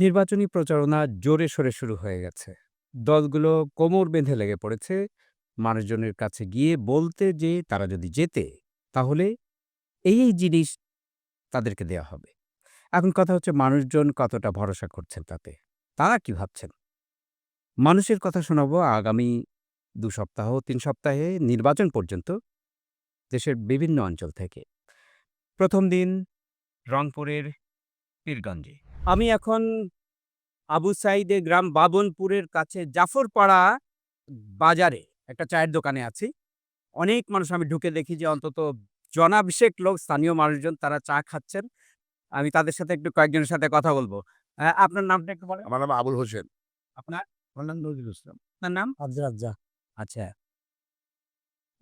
নির্বাচনী প্রচারণা জোরে সোরে শুরু হয়ে গেছে। দলগুলো কোমর বেঁধে লেগে পড়েছে। মানুষজনের কাছে গিয়ে বলতে যে তারা যদি যেতে তাহলে এই এই জিনিস তাদেরকে দেওয়া হবে। এখন কথা হচ্ছে মানুষজন কতটা ভরসা করছেন তাতে? তারা কি ভাবছেন? মানুষের কথা শোনাবো আগামী দু সপ্তাহ, তিন সপ্তাহে নির্বাচন পর্যন্ত দেশের বিভিন্ন অঞ্চল থেকে। প্রথম দিন রংপুরের পীরগঞ্জে। আমি এখন আবু সাইদে গ্রাম বাবনপুরের কাছে জাফরপাড়া বাজারে একটা চায়ের দোকানে আছি। অনেক মানুষ আমি ঢুকে দেখি যে অন্তত জনাভিষেক লোক স্থানীয় মানুষজন তারা চা খাচ্ছেন। আমি তাদের সাথে একটু কয়েকজনের সাথে কথা বলব। আপনার নামটা একটু বলেন। আমার নাম আবুল হোসেন। আপনার? আমার নাম নজরুল ইসলাম। আপনার নাম? আবজা আচ্ছা।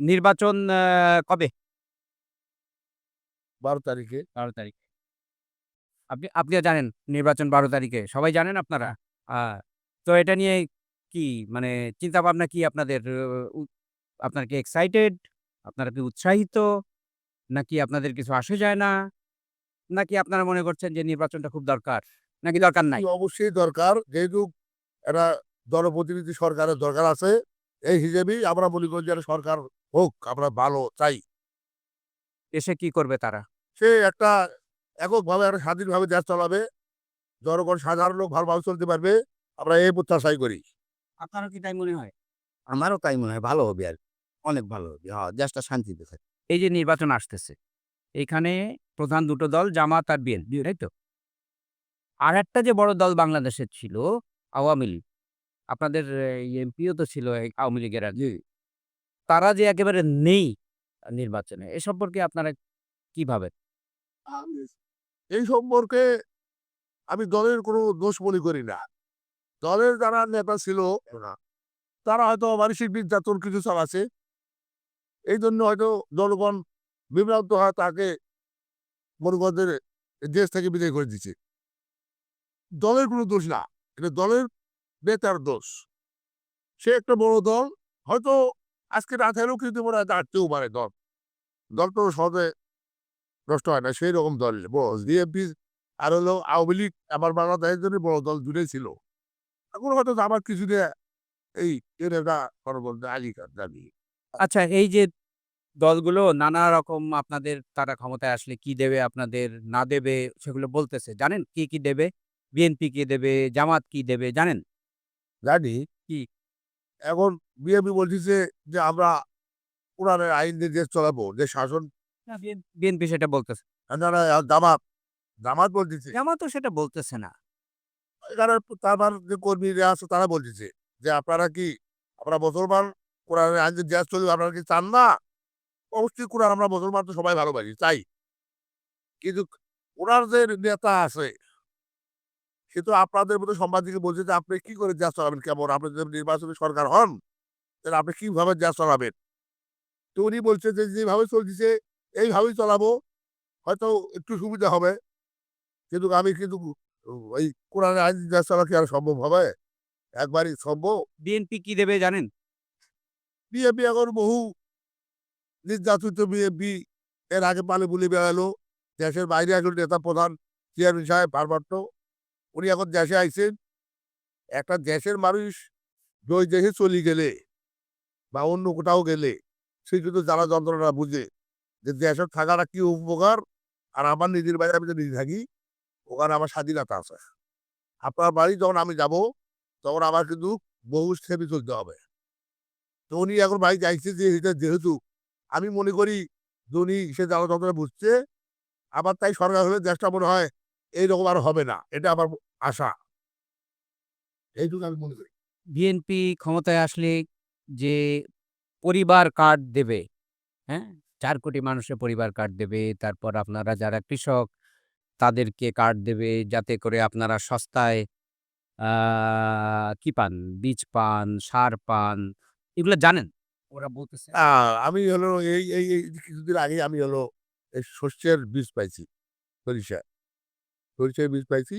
নির্বাচন কবে? বারো তারিখে। বারো তারিখ। আপনি আপনিও জানেন নির্বাচন বারো তারিখে সবাই জানেন আপনারা? তো এটা নিয়ে কি মানে চিন্তা ভাবনা কি আপনাদের? আপনার কি এক্সাইটেড আপনারা কি উৎসাহিত? নাকি আপনাদের কিছু আসে যায় না? নাকি আপনারা মনে করছেন যে নির্বাচনটা খুব দরকার? নাকি দরকার নাই? অবশ্যই দরকার। যেহেতু একটা জনপ্রতিনিধি সরকারের দরকার আছে এই হিসেবেই আমরা মনে করি যে সরকার হোক আমরা ভালো চাই। এসে কি করবে তারা? সে একটা এককভাবে একটা স্বাধীনভাবে দেশ চালাবে জনগণ সাধারণ লোক ভালোভাবে চলতে পারবে আমরা এই প্রত্যাশাই করি। আপনারও কি তাই মনে হয়? আমারও তাই মনে হয় ভালো হবে আর অনেক ভালো হবে। হ্যাঁ দেশটা শান্তিতে থাকে। এই যে নির্বাচন আসতেছে এখানে প্রধান দুটো দল জামাত আর বিএনপি তাই তো? আর একটা যে বড় দল বাংলাদেশের ছিল আওয়ামী লীগ আপনাদের এমপিও তো ছিল আওয়ামী লীগের আগে তারা যে একেবারে নেই নির্বাচনে এ সম্পর্কে আপনারা কি ভাবেন? এই সম্পর্কে আমি দলের কোনো দোষ মনে করি না। দলের যারা নেতা ছিল তারা হয়তো মানসিক নির্যাতন কিছু চালাচ্ছে এই জন্য হয়তো জনগণ বিভ্রান্ত হয় তাকে মনুগণদের দেশ থেকে বিদায় করে দিচ্ছে দলের কোনো দোষ না, এটা দলের নেতার দোষ। সে একটা বড় দল, হয়তো আজকে রাত হলেও কিন্তু মনে হয় দাঁড়তেও পারে দল। দল তো সহজে নষ্ট হয় না সেই রকম দল। বিএনপি আর হলো আওয়ামী লীগ আমার বাংলাদেশের জন্য বড় দল দূরে ছিল। এখন হয়তো আমার কিছু দিয়ে এই একটা সর্বন্ত আগিকার দাবি আচ্ছা এই যে দলগুলো নানা রকম আপনাদের তারা ক্ষমতায় আসলে কি দেবে আপনাদের না দেবে সেগুলো বলতেছে। জানেন কি কি দেবে? বিএনপি কি দেবে? জামাত কি দেবে? জানেন? জানি। কি? এখন বিএনপি বলতেছে যে আমরা কোরআনের আইন দিয়ে দেশ চলাবো যে শাসন বিএনপি সেটা বলতেছে। জামাত জামাত বলতেছে। জামাতও সেটা বলতেছে না। এখানে তারপর যে কর্মীরা আছে তারা বলতেছে যে আপনারা কি আমরা মুসলমান কোরআনের আইন দেশ চলবে আপনারা কি চান না? অবশ্যই কোরআন আমরা মুসলমান তো সবাই ভালোবাসি চাই। কিন্তু ওনার যে নেতা আছে সে তো আপনাদের মতো সাংবাদিকে বলছে যে আপনি কি করে দেশ চালাবেন কেমন? আপনি যদি নির্বাচনী সরকার হন তাহলে আপনি কীভাবে দেশ চালাবেন? তো উনি বলছে যে যেভাবে চলতেছে এইভাবেই চালাবো হয়তো একটু সুবিধা হবে। কিন্তু আমি কিন্তু ওই কোরআনের আইন দেশ চালা কি আর সম্ভব হবে? একবারই সম্ভব? বিএনপি কি দেবে জানেন? বিএনপি এখন বহু নির্যাতিত বিএনপি এর আগে পালে বুলি বেড়ালো দেশের বাইরে একজন নেতা প্রধান চেয়ারম্যান সাহেব ভারপ্রাপ্ত উনি এখন দেশে আইছেন। একটা দেশের মানুষ ওই দেশে চলে গেলে বা অন্য কোথাও গেলে সে কিন্তু যারা যন্ত্রণা বুঝে। যে দেশে থাকাটা কি উপকার? আর আমার নিজের বাড়ি আমি নিজে থাকি, ওখানে আমার স্বাধীনতা আছে। আপনার বাড়ি যখন আমি যাব, তখন আমার কিন্তু বহু স্টেপে চলতে হবে। তো উনি এখন বাড়ি চাইছে যে এটা যেহেতু আমি মনে করি উনি সে যারা যতটা বুঝছে, আবার তাই সরকার হলে দেশটা মনে হয় এইরকম আর হবে না। এটা আমার আশা। এইটুকু আমি মনে করি। বিএনপি ক্ষমতায় আসলে যে পরিবার কার্ড দেবে হ্যাঁ? চার কোটি মানুষের পরিবার কার্ড দেবে তারপর আপনারা যারা কৃষক তাদেরকে কার্ড দেবে যাতে করে আপনারা সস্তায় কি পান? বীজ পান সার পান এগুলো জানেন? ওরা বলতেছে। আমি হলো এই এই কিছুদিন আগে আমি হলো এই শস্যের বীজ পাইছি সরিষা। সরিষার বীজ পাইছি।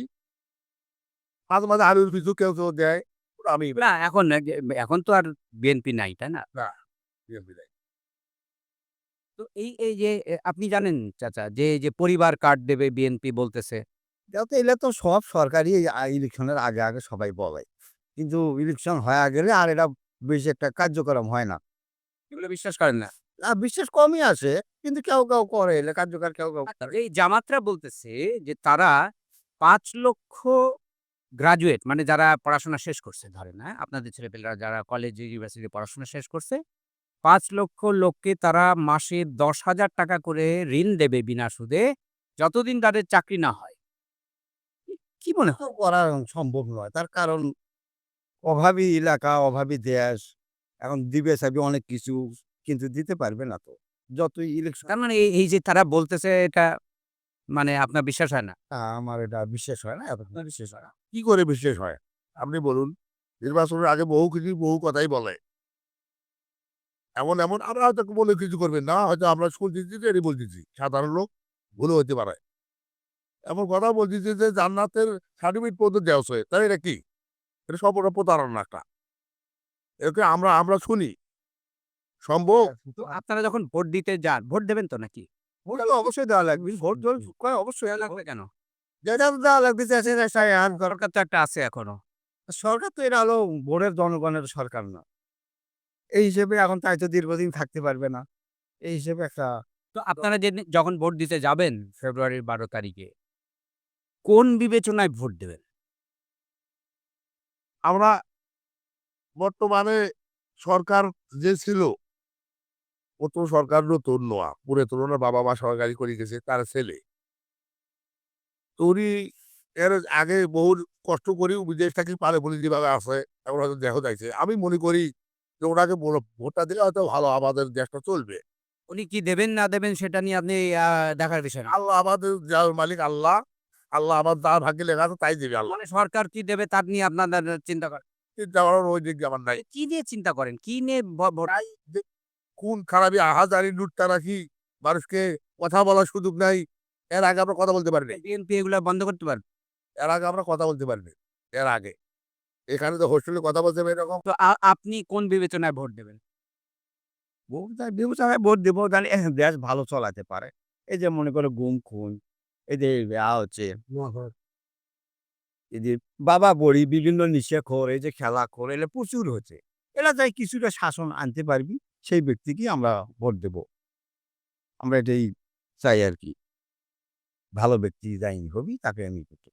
মাঝে মাঝে আলুর বীজও কেউ কেউ দেয়। আমি না এখন এখন তো আর বিএনপি নাই তাই না? বিএনপি দেয়। তো এই এই যে আপনি জানেন চাচা যে যে পরিবার কার্ড দেবে বিএনপি বলতেছে। এটাও তো এলে তো সব সরকারি ইলেকশনের আগে আগে সবাই বলে। কিন্তু ইলেকশন হয়ে গেলে আর এটা বেশি একটা কার্যক্রম হয় না। এগুলো বিশ্বাস করেন না। আর বিশেষ কমই আছে কিন্তু কেউ কেউ করে এলে কার্যকর কেউ কেউ করে। এই জামাতরা বলতেছে যে তারা পাঁচ লক্ষ গ্রাজুয়েট মানে যারা পড়াশোনা শেষ করছে ধরে না আপনাদের ছেলেপেলেরা যারা কলেজ ইউনিভার্সিটি পড়াশোনা শেষ করছে পাঁচ লক্ষ লোককে তারা মাসে দশ হাজার টাকা করে ঋণ দেবে বিনা সুদে যতদিন তাদের চাকরি না হয়। কি মনে হয়? করা সম্ভব নয়। তার কারণ অভাবী এলাকা অভাবী দেশ এখন দিবে চাবি অনেক কিছু কিন্তু দিতে পারবে না তো। যতই ইলেকশন তার মানে এই- এই যে তারা বলতেছে এটা মানে আপনার বিশ্বাস হয় না? আমার এটা বিশ্বাস হয় না এতক্ষণ বিশ্বাস হয় না। কি করে বিশ্বাস হয়? আপনি বলুন নির্বাচনের আগে বহু কিছু বহু কথাই বলে। এমন এমন আমরা হয়তো বলে কিছু করবেন না হয়তো আমরা স্কুল দিচ্ছি এটি বলতেছি সাধারণ লোক ভুলও হতে পারে। এমন কথা বলতেছি যে জান্নাতের সার্টিফিকেট পর্যন্ত দেওয়া হচ্ছে তাই এটা কি? এটা সব ওটা প্রতারণা একটা। একে আমরা আমরা শুনি। সম্ভব? তো আপনারা যখন ভোট দিতে যান ভোট দেবেন তো নাকি? ভোট অবশ্যই দেওয়া লাগবে। ভোট জল অবশ্যই লাগবে কেন? যেটা দেওয়া কর- সরকার তো একটা আছে এখনও। সরকার তো এটা হলো ভোটের জনগণের সরকার না। এই হিসেবে এখন তাই তো দীর্ঘদিন থাকতে পারবে না। এই হিসেবে একটা তো আপনারা যে যখন ভোট দিতে যাবেন ফেব্রুয়ারির বারো তারিখে কোন বিবেচনায় ভোট দেবেন? আমরা বর্তমানে সরকার যে ছিল ও তো সরকার নতুন নোয়া পুরে তুলনার বাবা মা সরকারি করে গেছে তার ছেলে। তো উনি এর আগে বহু কষ্ট করি বিদেশ থাকি পারে বলে যেভাবে আছে এখন হয়তো দেখা যাইছে। আমি মনে করি যে ওনাকে ভোটটা দিলে হয়তো ভালো আমাদের দেশটা চলবে। উনি কি দেবেন না দেবেন সেটা নিয়ে আপনি দেখার বিষয় আল্লাহ আমাদের যার মালিক আল্লাহ আল্লাহ আমার যার ভাগ্যে লেখা আছে তাই দেবে আল্লাহ। মানে সরকার কি দেবে তার নিয়ে আপনাদের চিন্তা করেন? চিন্তা করার ওই দিক আমার নাই। কি নিয়ে চিন্তা করেন? কি নিয়ে যে কোন খারাপি আহাজারি লুটটা রাখি মানুষকে কথা বলার সুযোগ নাই? এর আগে আমরা কথা বলতে পারিনি। বিএনপি এগুলো বন্ধ করতে পারবে এর আগে আমরা কথা বলতে পারিনি এর আগে। এখানে তো হোস্টেলে কথা বলতে হবে এরকম। তো আপনি কোন বিবেচনায় ভোট দেবেন? বিবেচনায় ভোট দেবো তাহলে দেশ ভালো চলাতে পারে। এই যে মনে করো গুম খুন এই যে হচ্ছে বাবা বড়ি বিভিন্ন নিশাখোর এই যে খেলা খোর এগুলো প্রচুর হচ্ছে। এরা যাই কিছুটা শাসন আনতে পারবি সেই ব্যক্তিকে আমরা ভোট দেব। আমরা এটাই চাই আর কি। ভালো ব্যক্তি যাই হবি তাকে আমি দেব।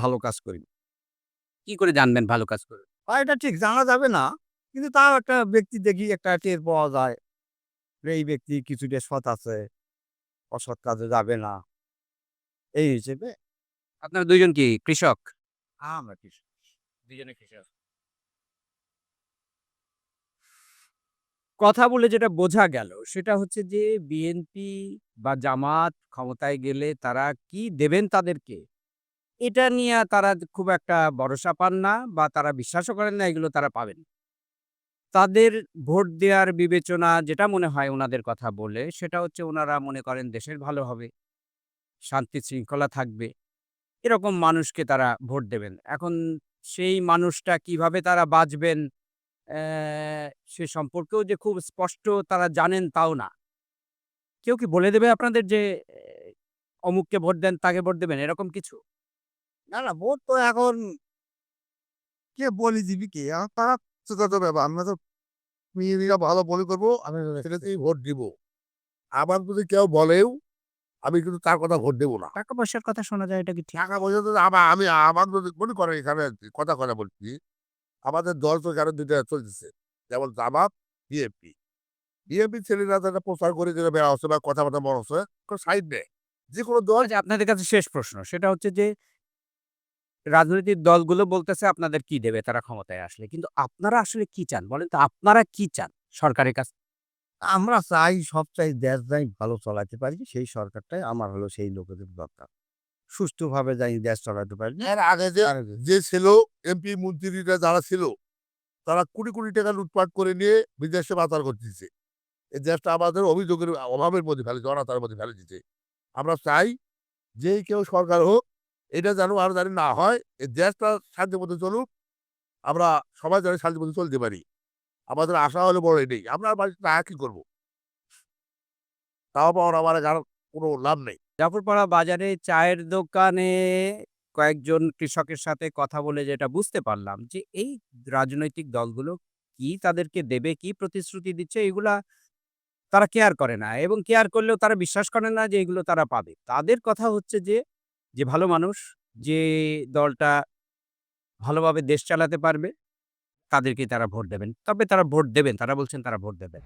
ভালো কাজ করি। কি করে জানবেন ভালো কাজ করে? এটা ঠিক জানা যাবে না। কিন্তু তাও একটা ব্যক্তি দেখি একটা টের পাওয়া যায় এই ব্যক্তি কিছুটা সৎ আছে অসৎ কাজে যাবে না। এই হিসেবে আপনার দুইজন কি কৃষক? আমরা কিছু দুজনে কৃষক। কথা বলে যেটা বোঝা গেল সেটা হচ্ছে যে বিএনপি বা জামাত ক্ষমতায় গেলে তারা কি দেবেন তাদেরকে? এটা নিয়ে তারা খুব একটা ভরসা পান না বা তারা বিশ্বাসও করেন না, এগুলো তারা পাবেন তাদের ভোট দেওয়ার বিবেচনা যেটা মনে হয় ওনাদের কথা বলে, সেটা হচ্ছে ওনারা মনে করেন দেশের ভালো হবে, শান্তি শৃঙ্খলা থাকবে, এরকম মানুষকে তারা ভোট দেবেন। এখন সেই মানুষটা কীভাবে তারা বাঁচবেন সে সম্পর্কেও যে খুব স্পষ্ট তারা জানেন তাও না। কেউ কি বলে দেবে আপনাদের যে, অমুককে ভোট দেন, তাকে ভোট দেবেন, এরকম কিছু? না না ভোট তো এখন কে বলি দিবি কে? তারা সেটা তো ব্যাপার আমরা তো মেয়েরা ভালো বলে করব আমি সেটাতেই ভোট দিব। আবার যদি কেউ বলেও আমি কিন্তু তার কথা ভোট দেবো না। টাকা পয়সার কথা শোনা যায় এটা কি টাকা পয়সা তো আমার আমি আমার মনে এখানে কথা কথা বলছি আমাদের দল তো এখানে দুইটা চলতেছে? যেমন জামাত বিএনপি। বিএনপি ছেলেরা যারা প্রচার করে যেটা বেড়া হচ্ছে বা কথাবার্তা মনে হচ্ছে সাইড নেই। যে কোনো দল আচ্ছা আপনাদের কাছে শেষ প্রশ্ন সেটা হচ্ছে যে রাজনৈতিক দলগুলো বলতেছে আপনাদের কি দেবে? তারা ক্ষমতায় আসলে। কিন্তু আপনারা আসলে কি চান? বলেন তো আপনারা কি চান সরকারের কাছে আমরা চাই সব চাই দেশ যাই ভালো চালাতে পারি সেই সরকারটাই আমার হলো সেই লোকেদের দরকার। সুষ্ঠুভাবে যাই দেশ চালাতে পারি। এর আগে যে যে ছিল এমপি মন্ত্রীরা যারা ছিল তারা কোটি কোটি টাকা লুটপাট করে নিয়ে বিদেশে পাচার করতেছে। এই দেশটা আমাদের অভিযোগের অভাবের মধ্যে ফেলে জনতার মধ্যে ফেলে দিতে আমরা চাই যে কেউ সরকার হোক এটা যেন আর জানি না হয়, এই দেশটা শান্তি মতো চলুক, আমরা সবাই যেন শান্তি মতো চলতে পারি। আমাদের আশা হলো বড় এটাই, আমরা বাড়িতে না, কি করব? তাও পাওয়ার আমার আর কোনো লাভ নেই। জাফরপাড়া বাজারে চায়ের দোকানে কয়েকজন কৃষকের সাথে কথা বলে যেটা বুঝতে পারলাম যে, এই রাজনৈতিক দলগুলো কি তাদেরকে দেবে, কি প্রতিশ্রুতি দিচ্ছে, এগুলা তারা কেয়ার করে না এবং কেয়ার করলেও তারা বিশ্বাস করে না যে এগুলো তারা পাবে। তাদের কথা হচ্ছে যে যে ভালো মানুষ, যে দলটা ভালোভাবে দেশ চালাতে পারবে তাদেরকে তারা ভোট দেবেন। তবে তারা ভোট দেবেন, তারা বলছেন তারা ভোট দেবেন।